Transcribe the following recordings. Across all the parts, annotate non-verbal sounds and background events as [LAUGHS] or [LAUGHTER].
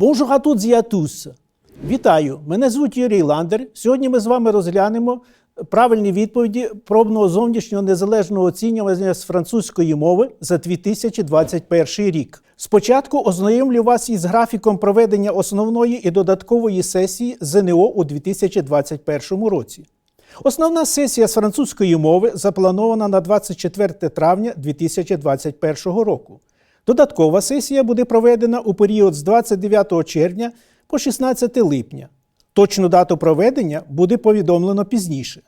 Bonjour à toutes et. Вітаю! Мене звуть Юрій Ландер. Сьогодні ми з вами розглянемо правильні відповіді пробного зовнішнього незалежного оцінювання з французької мови за 2021 рік. Спочатку ознайомлю вас із графіком проведення основної і додаткової сесії ЗНО у 2021 році. Основна сесія з французької мови запланована на 24 травня 2021 року. Додаткова сесія буде проведена у період з 29 червня по 16 липня. Точну дату проведення буде повідомлено пізніше.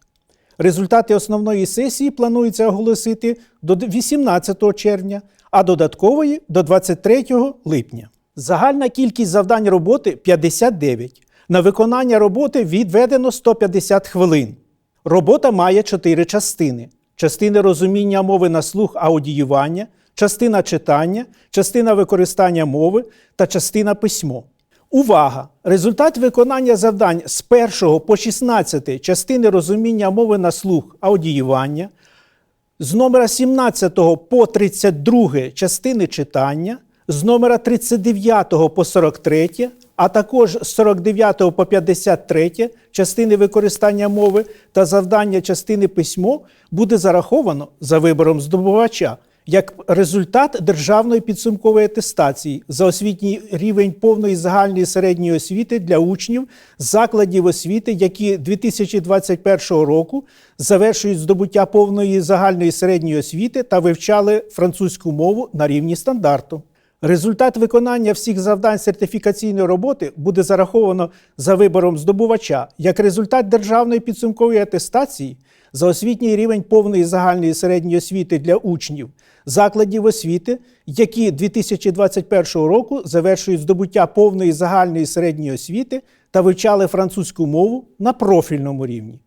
Результати основної сесії планується оголосити до 18 червня, а додаткової до 23 липня. Загальна кількість завдань роботи 59. На виконання роботи відведено 150 хвилин. Робота має чотири частини: частини розуміння мови на слух аудіювання, частина читання, частина використання мови та частина письмо. Увага! Результат виконання завдань з 1 по 16 частини розуміння мови на слух аудіювання, з номера 17 по 32 частини читання, з номера 39 по 43, а також з 49 по 53 частини використання мови та завдання частини письмо буде зараховано за вибором здобувача як результат державної підсумкової атестації за освітній рівень повної загальної середньої освіти для учнів закладів освіти, які 2021 року завершують здобуття повної загальної середньої освіти та вивчали французьку мову на рівні стандарту. Результат виконання всіх завдань сертифікаційної роботи буде зараховано за вибором здобувача як результат державної підсумкової атестації за освітній рівень повної загальної середньої освіти для учнів закладів освіти, які 2021 року завершують здобуття повної загальної середньої освіти та вивчали французьку мову на профільному рівні.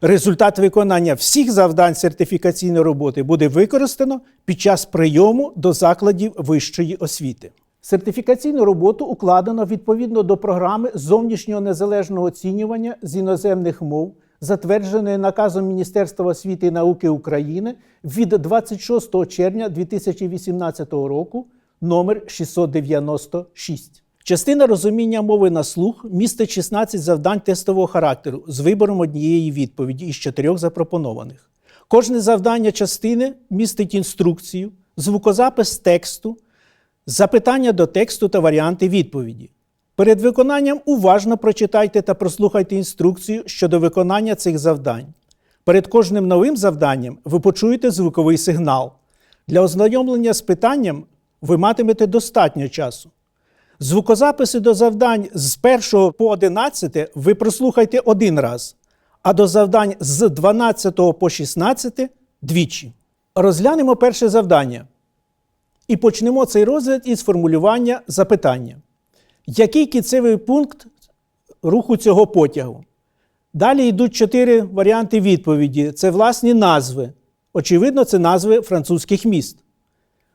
Результат виконання всіх завдань сертифікаційної роботи буде використано під час прийому до закладів вищої освіти. Сертифікаційну роботу укладено відповідно до програми зовнішнього незалежного оцінювання з іноземних мов, затвердженої наказом Міністерства освіти і науки України від 26 червня 2018 року номер 696. Частина розуміння мови на слух містить 16 завдань тестового характеру з вибором однієї відповіді із чотирьох запропонованих. Кожне завдання частини містить інструкцію, звукозапис тексту, запитання до тексту та варіанти відповіді. Перед виконанням уважно прочитайте та прослухайте інструкцію щодо виконання цих завдань. Перед кожним новим завданням ви почуєте звуковий сигнал. Для ознайомлення з питанням ви матимете достатньо часу. Звукозаписи до завдань з 1 по 11 ви прослухайте один раз, а до завдань з 12 по 16 двічі. Розглянемо перше завдання. І почнемо цей розгляд із формулювання запитання. Який кінцевий пункт руху цього потягу? Далі йдуть чотири варіанти відповіді. Це власні назви. Очевидно, це назви французьких міст.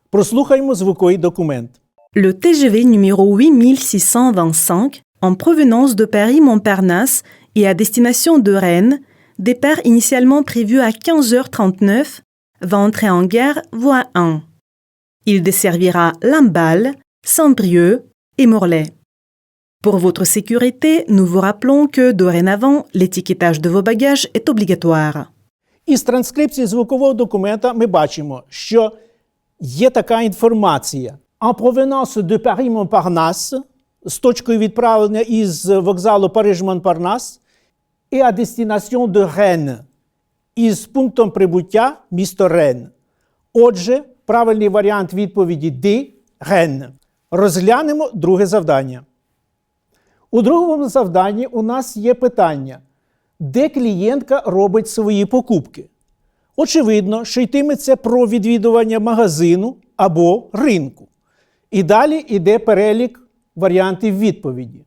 Прослухаймо звуковий документ. Le TGV numéro 8625, en provenance de Paris-Montparnasse et à destination de Rennes, départ initialement prévu à 15h39, va entrer en gare voie 1. Il desservira Lamballe, Saint-Brieuc et Morlaix. Pour votre sécurité, nous vous rappelons que dorénavant, l'étiquetage de vos bagages est obligatoire. Із транскрипції звукового документа ми бачимо, що є така інформація. En provenance de Paris-Montparnasse, з точкою відправлення із вокзалу Париж-Монпарнас, і à destination de Rennes, із пунктом прибуття місто Рен. Отже, правильний варіант відповіді D – Rennes. Розглянемо друге завдання. У другому завданні у нас є питання, де клієнтка робить свої покупки. Очевидно, що йтиметься про відвідування магазину або ринку. І далі йде перелік варіантів відповіді.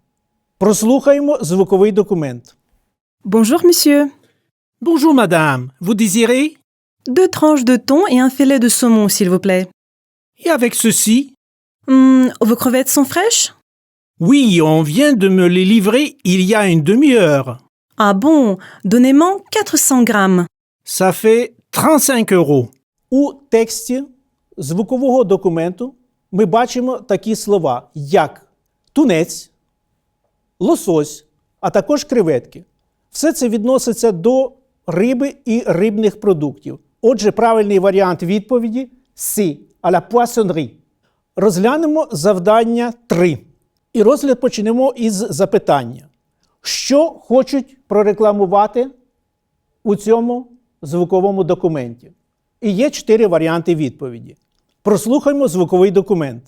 Прослухаємо звуковий документ. Bonjour monsieur. Bonjour madame, vous désirez Deux tranches de thon et un filet de saumon, s'il vous plaît. Et avec ceci Hmm, vos crevettes sont fraîches Oui, on vient de me les livrer il y a une demi-heure. Ah bon, donnez-moi 400 grammes. Ça fait 35 euros. У тексті звукового документу ми бачимо такі слова, як тунець, лосось, а також креветки. Все це відноситься до риби і рибних продуктів. Отже, правильний варіант відповіді Сі, à la poissonnerie. Розглянемо завдання 3. І розгляд почнемо із запитання. Що хочуть прорекламувати у цьому звуковому документі? І є чотири варіанти відповіді. Прослухаймо звуковий документ.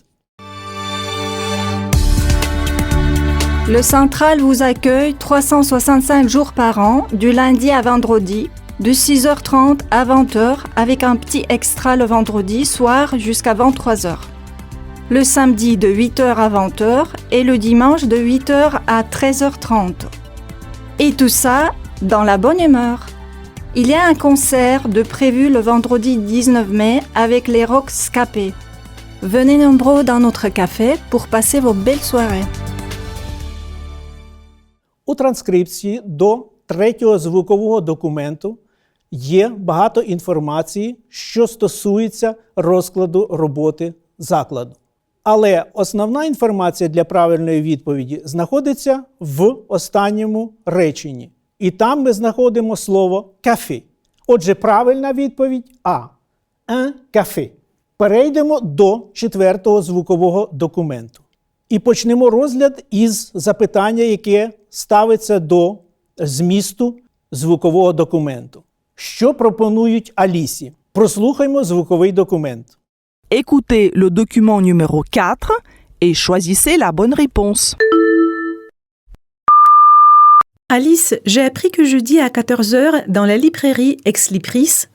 Le Central vous accueille 365 jours par an, du lundi à vendredi, de 6h30 à 20h, avec un petit extra le vendredi soir jusqu'à 23h. Le samedi de 8h à 20h et le dimanche de 8h à 13h30. Et tout ça dans la bonne humeur. Il y a un concert de prévu le vendredi 19 mai avec les Rock Scapés. Venez nombreux dans notre café pour passer vos belles soirées. У транскрипції до третього звукового документу є багато інформації, що стосується розкладу роботи закладу. Але основна інформація для правильної відповіді знаходиться в останньому реченні. І там ми знаходимо слово кафе. Отже, правильна відповідь А. Un café. Перейдемо до четвертого звукового документу. І почнемо розгляд із запитання, яке ставиться до змісту звукового документу. Що пропонують Алісі? Прослухаймо звуковий документ. Écoutez le document numéro 4 et choisissez la bonne réponse. Alice, j'ai appris que jeudi à 14h, dans la librairie Ex Libris,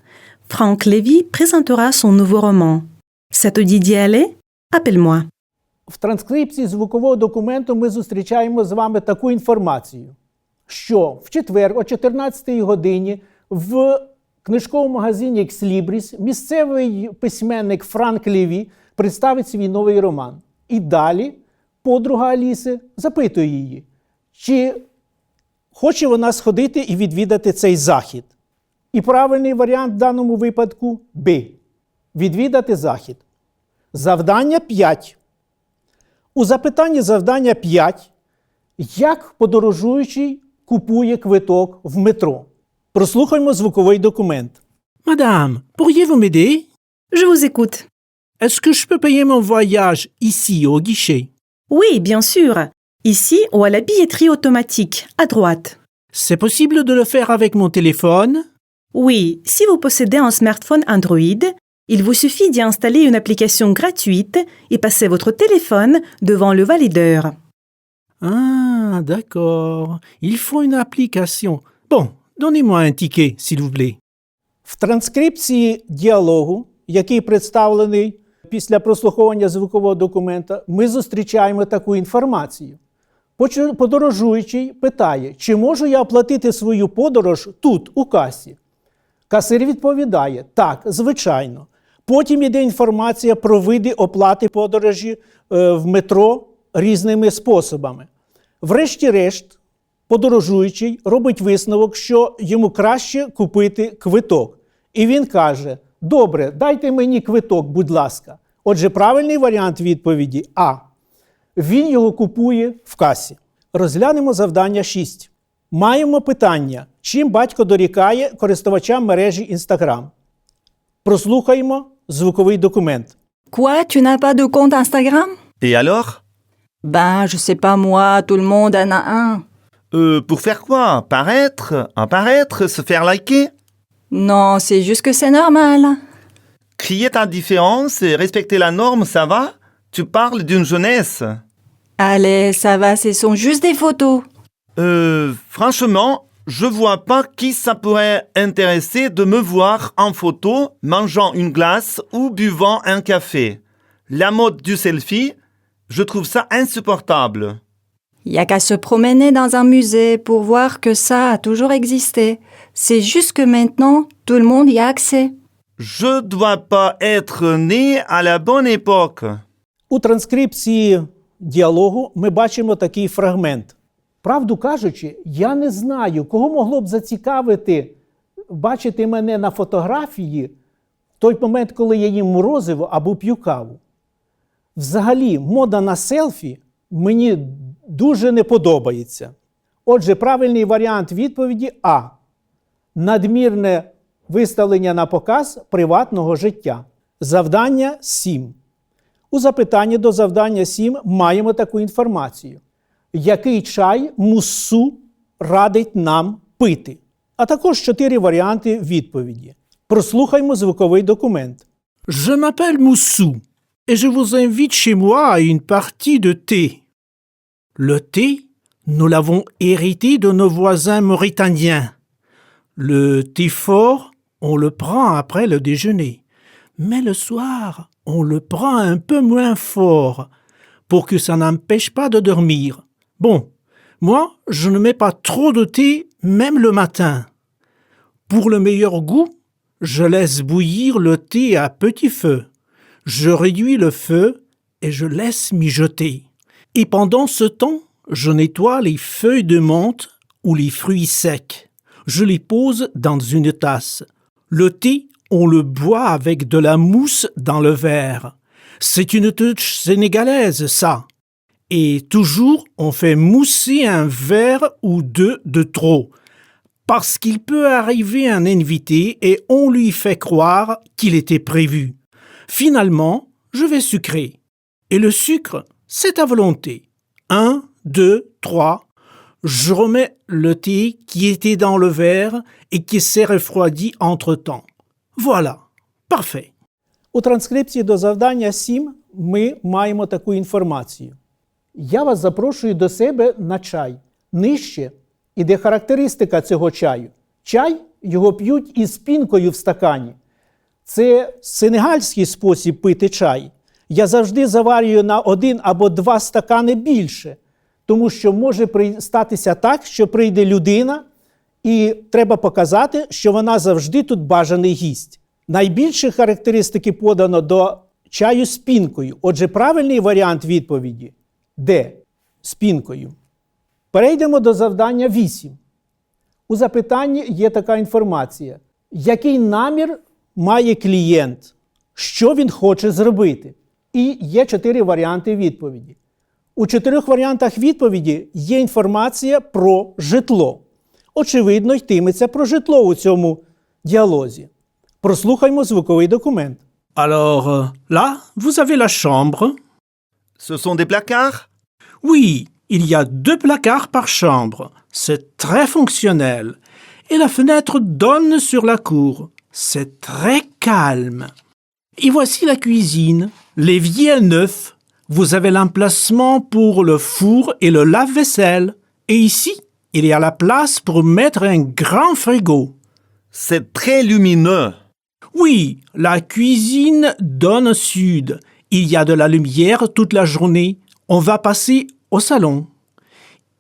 Frank Levy présentera son nouveau roman. Ça te dit d'y aller Appelle-moi. В транскрипції звукового документу ми зустрічаємо з вами таку інформацію, що в четвер о 14 годині в книжковому магазині Екслібріс місцевий письменник Франк Ліві представить свій новий роман. І далі подруга Аліси запитує її, чи хоче вона сходити і відвідати цей захід. І правильний варіант в даному випадку Б. Відвідати захід. Завдання 5. У запитанні завдання 5. Як подорожуючий купує квиток в метро? Прослухаймо звуковий документ. Madame, pourriez-vous m'aider Je vous écoute. Est-ce que je peux payer mon voyage ici au guichet Oui, bien sûr. Ici ou à la billetterie automatique, à droite. C'est possible de le faire avec mon téléphone Oui, si vous possédez un smartphone Android, il vous suffit d'y installer une application gratuite et passer votre téléphone devant le valideur. Ah, d'accord. Il faut une application. Bon, donnez-moi un ticket, s'il vous plaît. В транскрипції діалогу, який представлений після прослуховування звукового документа, ми зустрічаємо таку інформацію. Подорожуючий питає, чи можу я оплатити свою подорож тут, у касі? Касир відповідає: так, звичайно. Потім йде інформація про види оплати подорожі е, в метро різними способами. Врешті-решт, подорожуючий робить висновок, що йому краще купити квиток. І він каже: Добре, дайте мені квиток, будь ласка. Отже, правильний варіант відповіді А. Він його купує в касі. Розглянемо завдання 6. Маємо питання, чим батько дорікає користувачам мережі Instagram. Прослухаємо звуковий документ. Quoi, tu n'as pas de compte Instagram Et alors Ben, je sais pas moi, tout le monde en a un. Euh, Pour faire quoi? Paraître? Apparaître Se faire liker? Non, c'est juste que c'est normal. Crier ta différence et respecter la norme, ça va? Tu parles d'une jeunesse Allez, ça va, ce sont juste des photos. Euh, franchement, je vois pas qui ça pourrait intéresser de me voir en photo mangeant une glace ou buvant un café. La mode du selfie, je trouve ça insupportable. Il y a qu'à se promener dans un musée pour voir que ça a toujours existé. C'est juste que maintenant, tout le monde y a accès. Je dois pas être né à la bonne époque. У транскрипції діалогу ми бачимо такий фрагмент. Правду кажучи, я не знаю, кого могло б зацікавити бачити мене на фотографії в той момент, коли я їм морозиво або п'ю каву. Взагалі, мода на селфі мені дуже не подобається. Отже, правильний варіант відповіді А. Надмірне виставлення на показ приватного життя. Завдання 7. У запитанні до завдання 7 маємо таку інформацію. Який чай муссу радить нам пити? А також чотири варіанти відповіді. Прослухаймо звуковий документ. Je m'appelle Moussou et je vous invite chez moi à une partie de thé. Le thé, nous l'avons hérité de nos voisins mauritaniens. Le thé fort, on le prend après le déjeuner. Mais le soir, on le prend un peu moins fort pour que ça n'empêche pas de dormir. Bon, moi, je ne mets pas trop de thé même le matin. Pour le meilleur goût, je laisse bouillir le thé à petit feu. Je réduis le feu et je laisse mijoter. Et pendant ce temps, je nettoie les feuilles de menthe ou les fruits secs. Je les pose dans une tasse. Le thé, on le boit avec de la mousse dans le verre. C'est une touche sénégalaise, ça. Et toujours, on fait mousser un verre ou deux de trop parce qu'il peut arriver un invité et on lui fait croire qu'il était prévu. Finalement, je vais sucrer. Et le sucre, c'est à volonté. Un, deux, trois. Je remets le thé qui était dans le verre et qui s'est refroidi entre-temps. Voilà. Parfait. У транскрипції до завдання 7 ми маємо таку інформацію. Я вас запрошую до себе на чай. Нижче іде характеристика цього чаю. Чай його п'ють із пінкою в стакані. Це сенегальський спосіб пити чай. Я завжди заварюю на один або два стакани більше, тому що може статися так, що прийде людина, і треба показати, що вона завжди тут бажаний гість. Найбільше характеристики подано до чаю з пінкою. Отже, правильний варіант відповіді Д. З пінкою. Перейдемо до завдання 8. У запитанні є така інформація: який намір має клієнт, що він хоче зробити? І є чотири варіанти відповіді. У чотирьох варіантах відповіді є інформація про житло. Очевидно, йтиметься про житло у цьому діалозі. Прослухаймо звуковий документ. Alors euh, là, vous avez la chambre. Ce sont des placards Oui, il y a deux placards par chambre. C'est très fonctionnel. Et la fenêtre donne sur la cour. C'est très calme. Et voici la cuisine. L'évier est neuf. Vous avez l'emplacement pour le four et le lave-vaisselle. Et ici, il y a la place pour mettre un grand frigo. C'est très lumineux. Oui, la cuisine donne au sud. Il y a de la lumière toute la journée. On va passer au salon.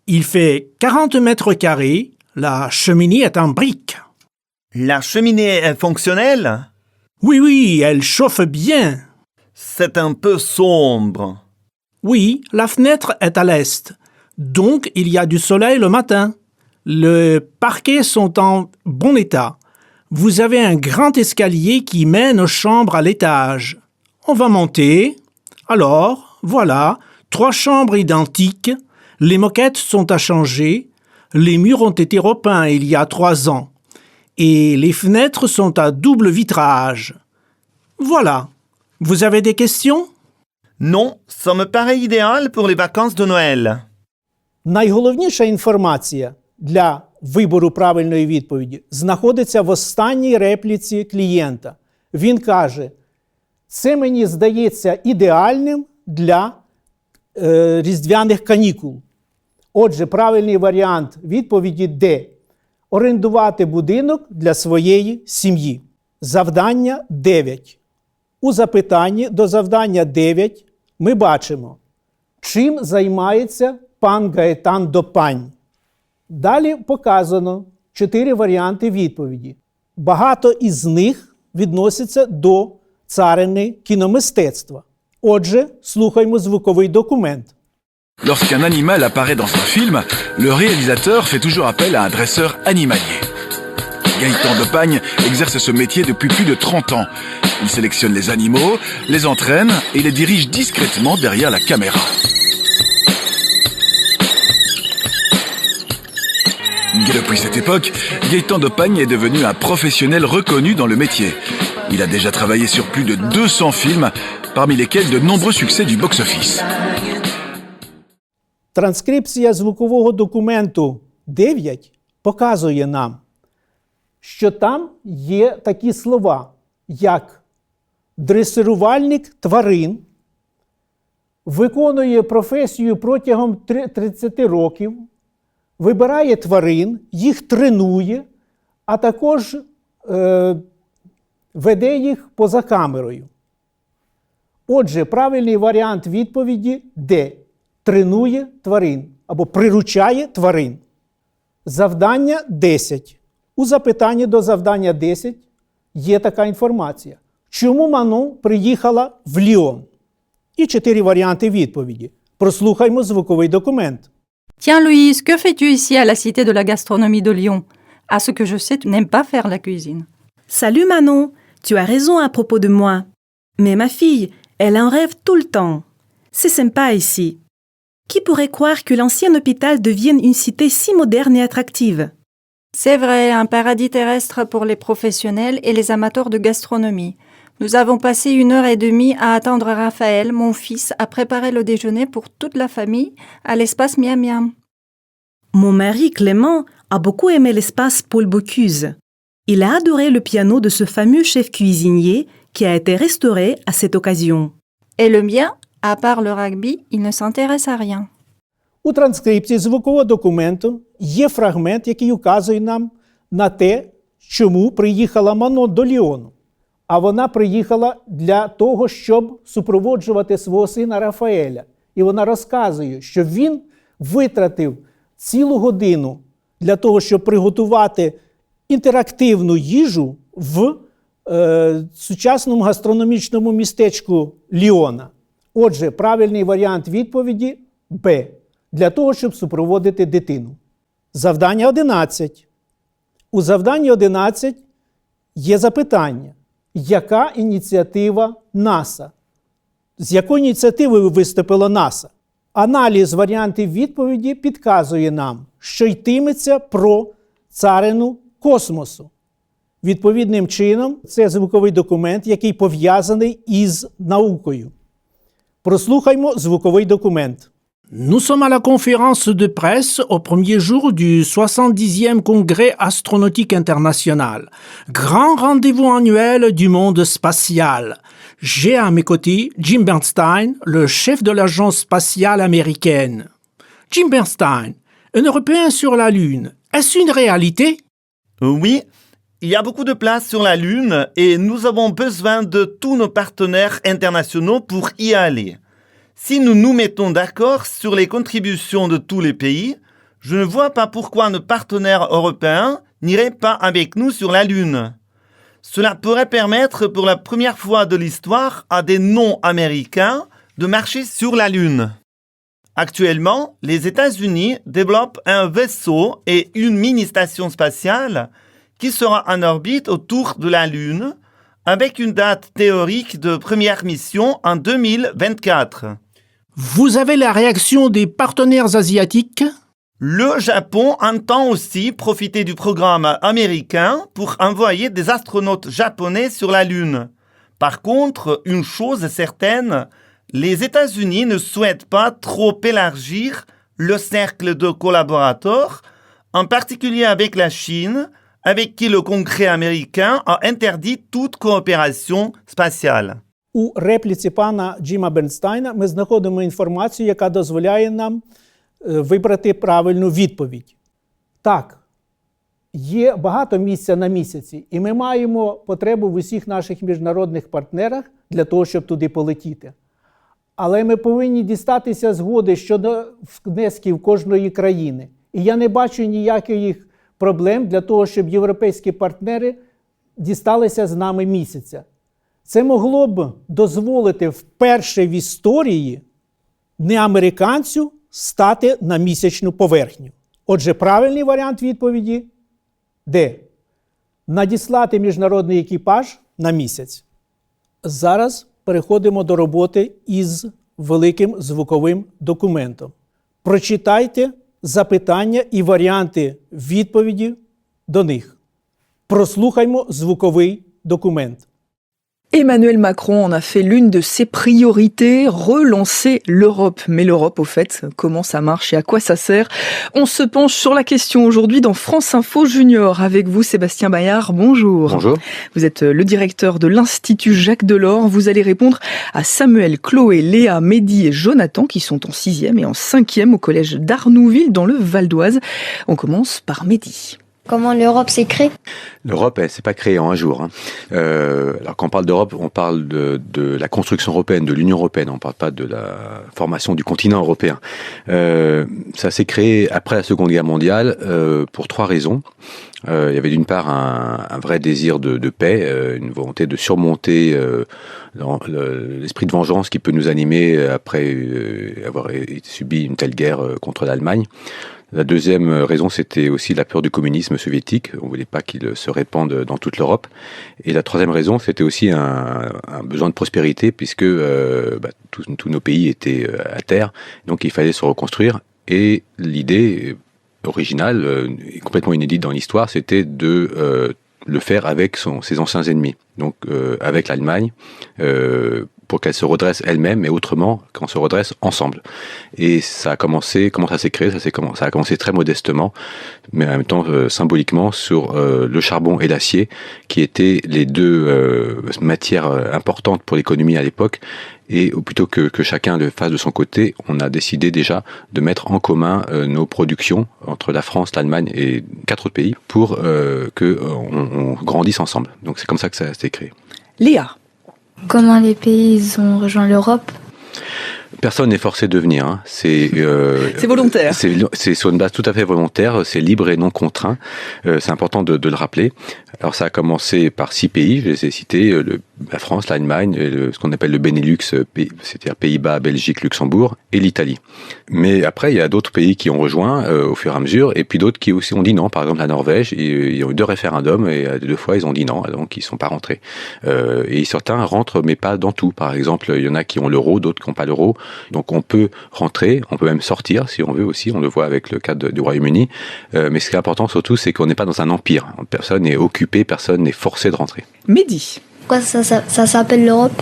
Il fait 40 mètres carrés. La cheminée est en briques. La cheminée est fonctionnelle? Oui, oui, elle chauffe bien. C'est un peu sombre. Oui, la fenêtre est à l'est. Donc, il y a du soleil le matin. Les parquets sont en bon état. Vous avez un grand escalier qui mène aux chambres à l'étage. On va monter. Alors, voilà, trois chambres identiques. Les moquettes sont à changer. Les murs ont été repeints il y a trois ans. Et les fenêtres sont à double vitrage. Voilà. Vous avez des questions Non, ça me paraît idéal pour les vacances de Noël. Найголовніша інформація для вибору правильної відповіді знаходиться в останній репліці клієнта. Він каже: це мені здається ідеальним для е, різдвяних канікул. Отже, правильний варіант відповіді Д. Орендувати будинок для своєї сім'ї. Завдання 9. У запитанні до завдання 9 ми бачимо, чим займається пан Гаетан Допань. Далі показано чотири варіанти відповіді. Багато із них відносяться до царини кіномистецтва. Отже, слухаймо звуковий документ. Lorsqu'un animal apparaît dans un film, le réalisateur fait toujours appel à un dresseur animalier. Gaëtan de Pagne exerce ce métier depuis plus de 30 ans. Il sélectionne les animaux, les entraîne et les dirige discrètement derrière la caméra. Et depuis cette époque, Gaëtan de Pagne est devenu un professionnel reconnu dans le métier. Il a déjà travaillé sur plus de 200 films, parmi lesquels de nombreux succès du box-office. Транскрипція звукового документу 9 показує нам, що там є такі слова, як дресирувальник тварин, виконує професію протягом 30 років, вибирає тварин, їх тренує, а також е, веде їх поза камерою. Отже, правильний варіант відповіді Д. Тренує тварин або приручає тварин. Завдання 10. У запитанні до завдання 10 є така інформація. Чому Манон приїхала в Ліон? І чотири варіанти відповіді. Прослухаймо звуковий документ. Tiens Louise, que fais-tu ici à la Cité de la gastronomie de Lyon À ce que je sais, tu n'aimes pas faire la cuisine. Salut Manon, tu as raison à propos de moi. Mais ma fille, elle en rêve tout le temps. C'est sympa ici. Qui pourrait croire que l'ancien hôpital devienne une cité si moderne et attractive C'est vrai, un paradis terrestre pour les professionnels et les amateurs de gastronomie. Nous avons passé une heure et demie à attendre Raphaël, mon fils, à préparer le déjeuner pour toute la famille à l'espace Miam Miam. Mon mari Clément a beaucoup aimé l'espace Paul Bocuse. Il a adoré le piano de ce fameux chef cuisinier qui a été restauré à cette occasion. Et le mien, à part le rugby, il ne s'intéresse à rien. У транскрипції звукового документу є фрагмент, який указує нам на те, чому приїхала Манон до Ліону. А вона приїхала для того, щоб супроводжувати свого сина Рафаеля. І вона розказує, що він витратив цілу годину для того, щоб приготувати інтерактивну їжу в е, сучасному гастрономічному містечку Ліона. Отже, правильний варіант відповіді Б. Для того, щоб супроводити дитину. Завдання 11. У завданні 11 є запитання. Яка ініціатива НАСА? З якою ініціативою виступила НАСА? Аналіз варіантів відповіді підказує нам, що йтиметься про царину космосу. Відповідним чином, це звуковий документ, який пов'язаний із наукою. Прослухаймо звуковий документ. Nous sommes à la conférence de presse au premier jour du 70e congrès astronautique international, grand rendez-vous annuel du monde spatial. J'ai à mes côtés Jim Bernstein, le chef de l'agence spatiale américaine. Jim Bernstein, un Européen sur la Lune, est-ce une réalité? Oui, il y a beaucoup de place sur la Lune et nous avons besoin de tous nos partenaires internationaux pour y aller. Si nous nous mettons d'accord sur les contributions de tous les pays, je ne vois pas pourquoi nos partenaires européens n'iraient pas avec nous sur la Lune. Cela pourrait permettre pour la première fois de l'histoire à des non-américains de marcher sur la Lune. Actuellement, les États-Unis développent un vaisseau et une mini-station spatiale qui sera en orbite autour de la Lune avec une date théorique de première mission en 2024. Vous avez la réaction des partenaires asiatiques? Le Japon entend aussi profiter du programme américain pour envoyer des astronautes japonais sur la Lune. Par contre, une chose est certaine, les États-Unis ne souhaitent pas trop élargir le cercle de collaborateurs, en particulier avec la Chine, avec qui le Congrès américain a interdit toute coopération spatiale. У репліці пана Джима Бернстайна ми знаходимо інформацію, яка дозволяє нам е, вибрати правильну відповідь. Так, є багато місця на місяці, і ми маємо потребу в усіх наших міжнародних партнерах для того, щоб туди полетіти. Але ми повинні дістатися згоди щодо внесків кожної країни. І я не бачу ніяких проблем для того, щоб європейські партнери дісталися з нами місяця. Це могло б дозволити вперше в історії неамериканцю стати на місячну поверхню. Отже, правильний варіант відповіді Д. Надіслати міжнародний екіпаж на місяць. Зараз переходимо до роботи із великим звуковим документом. Прочитайте запитання і варіанти відповіді до них. Прослухаймо звуковий документ. Emmanuel Macron en a fait l'une de ses priorités, relancer l'Europe. Mais l'Europe, au fait, comment ça marche et à quoi ça sert? On se penche sur la question aujourd'hui dans France Info Junior. Avec vous, Sébastien Bayard, bonjour. Bonjour. Vous êtes le directeur de l'Institut Jacques Delors. Vous allez répondre à Samuel, Chloé, Léa, Mehdi et Jonathan qui sont en sixième et en cinquième au collège d'Arnouville dans le Val d'Oise. On commence par Mehdi. Comment l'Europe s'est créée? L'Europe, elle s'est pas créée en un jour. hein. Euh, alors quand on parle d'Europe, on parle de, la construction européenne, de l'Union européenne. On parle pas de la formation du continent européen. Euh, ça s'est créé après la Seconde Guerre mondiale euh, pour trois raisons. Il y avait d'une part un, vrai désir de, paix, une volonté de surmonter l'esprit de vengeance qui peut nous animer après avoir subi une telle guerre contre l'Allemagne. La deuxième raison, c'était aussi la peur du communisme soviétique. On voulait pas qu'il se répande dans toute l'Europe. Et la troisième raison, c'était aussi un, besoin de prospérité, puisque euh, bah, tous, nos pays étaient euh, à terre, donc il fallait se reconstruire. Et l'idée originale, euh, et complètement inédite dans l'histoire, c'était de le faire avec ses anciens ennemis, donc avec l'Allemagne, pour qu'elle se redresse elle-même, et autrement, qu'on se redresse ensemble. Et ça a commencé, comment ça s'est créé ça, ça a commencé très modestement, mais en même temps euh, symboliquement sur euh, le charbon et l'acier, qui étaient les deux euh, matières importantes pour l'économie à l'époque. Et plutôt que, que chacun le fasse de son côté, on a décidé déjà de mettre en commun nos productions entre la France, l'Allemagne et quatre autres pays pour euh, que euh, on, on grandisse ensemble. Donc c'est comme ça que ça s'est créé. Léa. Comment les pays ils ont rejoint l'Europe? Personne n'est forcé de venir. hein. C'est euh, [LAUGHS] C'est volontaire. C'est c'est sur une base tout à fait volontaire. C'est libre et non contraint. Euh, c'est important de, de le rappeler. Alors ça a commencé par six pays. Je les ai cités euh, la France, l'Allemagne, ce qu'on appelle le Benelux, euh, c'est-à-dire Pays-Bas, Belgique, Luxembourg et l'Italie. Mais après, il y a d'autres pays qui ont rejoint euh, au fur et à mesure, et puis d'autres qui aussi ont dit non. Par exemple, la Norvège, ils, ont eu deux référendums et deux fois ils ont dit non, donc ils sont pas rentrés. Et certains rentrent, mais pas dans tout. Par exemple, il y en a qui ont l'euro, d'autres qui n'ont pas l'euro. Donc on peut rentrer, on peut même sortir si on veut aussi. On le voit avec le cas du Royaume-Uni. Mais ce qui est important surtout, c'est qu'on n'est pas dans un empire. Personne n'est occupé, personne n'est forcé de rentrer. Mehdi. Pourquoi ça, s'appelle l'Europe?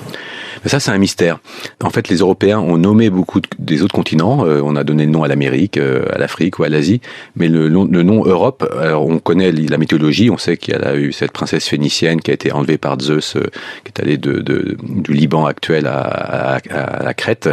Ça, c'est un mystère. En fait, les Européens ont nommé beaucoup de- des autres continents. Euh, on a donné le nom à l'Amérique, euh, à l'Afrique ou à l'Asie. Mais le, nom- Europe, alors on connaît la mythologie. On sait qu'il y a eu cette princesse phénicienne qui a été enlevée par Zeus, euh, qui est allée du Liban actuel à, la Crète.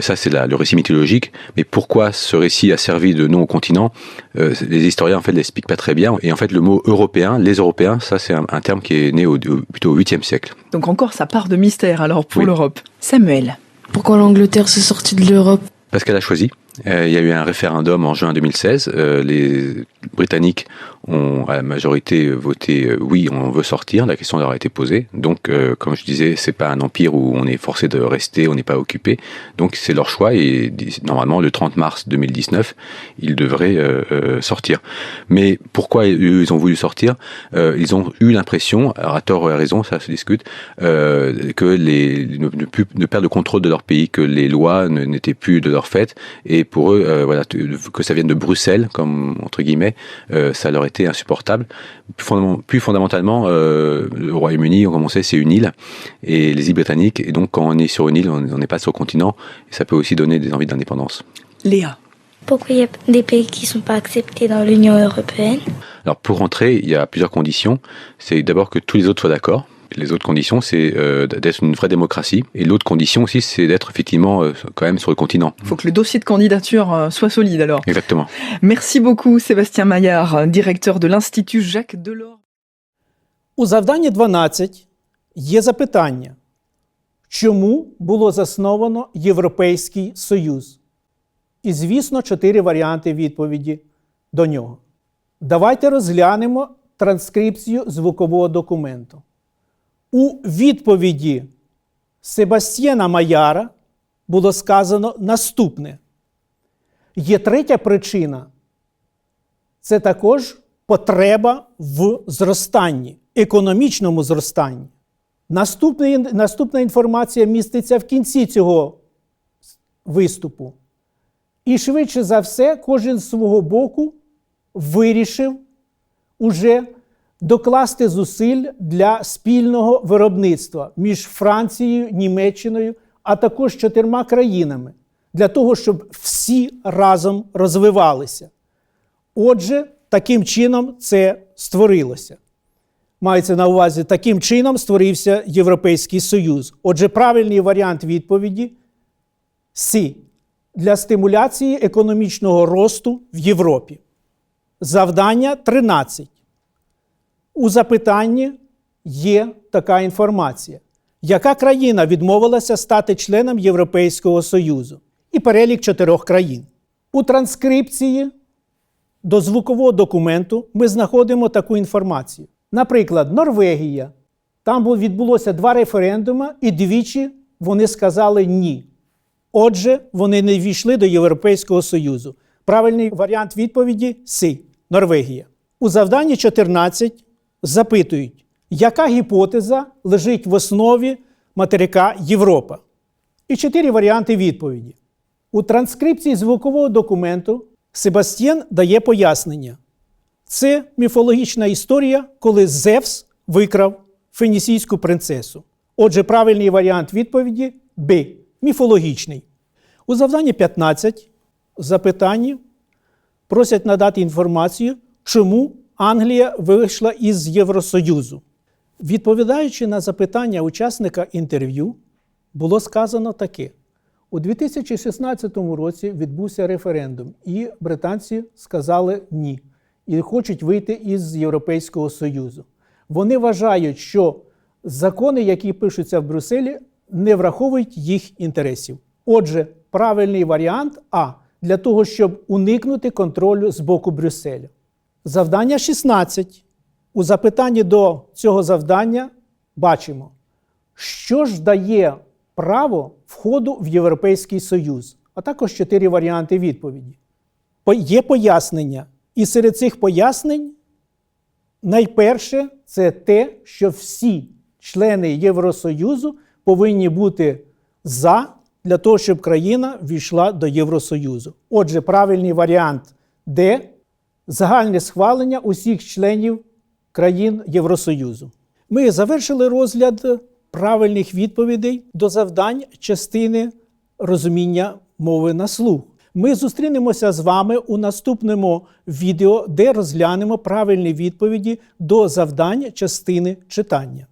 Ça, c'est le récit mythologique. Mais pourquoi ce récit a servi de nom au continent? Les historiens, en fait, l'expliquent pas très bien. Et en fait, le mot européen, les Européens, ça, c'est un, terme qui est né au, plutôt au 8e siècle. Donc encore ça part de mystère alors pour Oui. l'Europe. Samuel. Pourquoi l'Angleterre s'est sortie de l'Europe? Parce qu'elle a choisi. Euh, il y a eu un référendum en juin 2016. Euh, les Britanniques ont à la majorité voté euh, oui, on veut sortir. La question leur a été posée. Donc, comme je disais, c'est pas un empire où on est forcé de rester, on n'est pas occupé. Donc, c'est leur choix et normalement, le 30 mars 2019, ils devraient sortir. Mais pourquoi eux, ils ont voulu sortir? Ils ont eu l'impression, à tort ou à raison, ça se discute, que les ne, ne, plus, le contrôle de leur pays, que les lois n'étaient plus de leur fait, et pour eux, euh, voilà, que ça vienne de Bruxelles, comme entre guillemets, euh, ça leur était insupportable. Plus, fondament- plus fondamentalement, euh, le Royaume-Uni, comme on sait, c'est une île, et les îles britanniques, et donc quand on est sur une île, on on n'est pas sur le continent, et ça peut aussi donner des envies d'indépendance. Léa. Pourquoi il y a des pays qui ne sont pas acceptés dans l'Union européenne? Alors pour rentrer, il y a plusieurs conditions. C'est d'abord que tous les autres soient d'accord. Les autres conditions, c'est euh, d'être une vraie démocratie. Et l'autre condition aussi, c'est d'être effectivement euh, quand même sur le continent. Il faut que le dossier de candidature euh, soit solide alors. Exactement. Merci beaucoup Sébastien Maillard, directeur de l'Institut Jacques Delors. У завданні 12 є запитання, чому було засновано Європейський Союз? І, звісно, чотири варіанти відповіді до нього. Давайте розглянемо транскрипцію звукового документу. У відповіді Себастьєна Маяра було сказано наступне: є третя причина це також потреба в зростанні, економічному зростанні. Наступна, наступна інформація міститься в кінці цього виступу. І швидше за все, кожен з свого боку вирішив уже докласти зусиль для спільного виробництва між Францією, Німеччиною, а також чотирма країнами, для того, щоб всі разом розвивалися. Отже, таким чином це створилося. Мається на увазі, таким чином створився Європейський Союз. Отже, правильний варіант відповіді Сі для стимуляції економічного росту в Європі. Завдання 13. У запитанні є така інформація. Яка країна відмовилася стати членом Європейського Союзу? І перелік чотирьох країн. У транскрипції до звукового документу ми знаходимо таку інформацію. Наприклад, Норвегія. Там відбулося два референдуми, і двічі вони сказали ні. Отже, вони не ввійшли до Європейського Союзу. Правильний варіант відповіді Сі. Норвегія. У завданні 14 запитують, яка гіпотеза лежить в основі материка Європа? І чотири варіанти відповіді. У транскрипції звукового документу Себастьєн дає пояснення. Це міфологічна історія, коли Зевс викрав фенісійську принцесу. Отже, правильний варіант відповіді Б. Міфологічний. У завданні 15 в запитанні просять надати інформацію, чому Англія вийшла із Євросоюзу. Відповідаючи на запитання учасника інтерв'ю, було сказано таке: у 2016 році відбувся референдум, і британці сказали ні і хочуть вийти із Європейського Союзу. Вони вважають, що закони, які пишуться в Брюсселі, не враховують їх інтересів. Отже, правильний варіант А для того, щоб уникнути контролю з боку Брюсселя. Завдання 16. У запитанні до цього завдання бачимо, що ж дає право входу в Європейський Союз, а також чотири варіанти відповіді. Є пояснення, і серед цих пояснень найперше це те, що всі члени Євросоюзу повинні бути за для того, щоб країна війшла до Євросоюзу. Отже, правильний варіант Д загальне схвалення усіх членів країн Євросоюзу. Ми завершили розгляд правильних відповідей до завдань частини розуміння мови на слух. Ми зустрінемося з вами у наступному відео, де розглянемо правильні відповіді до завдань частини читання.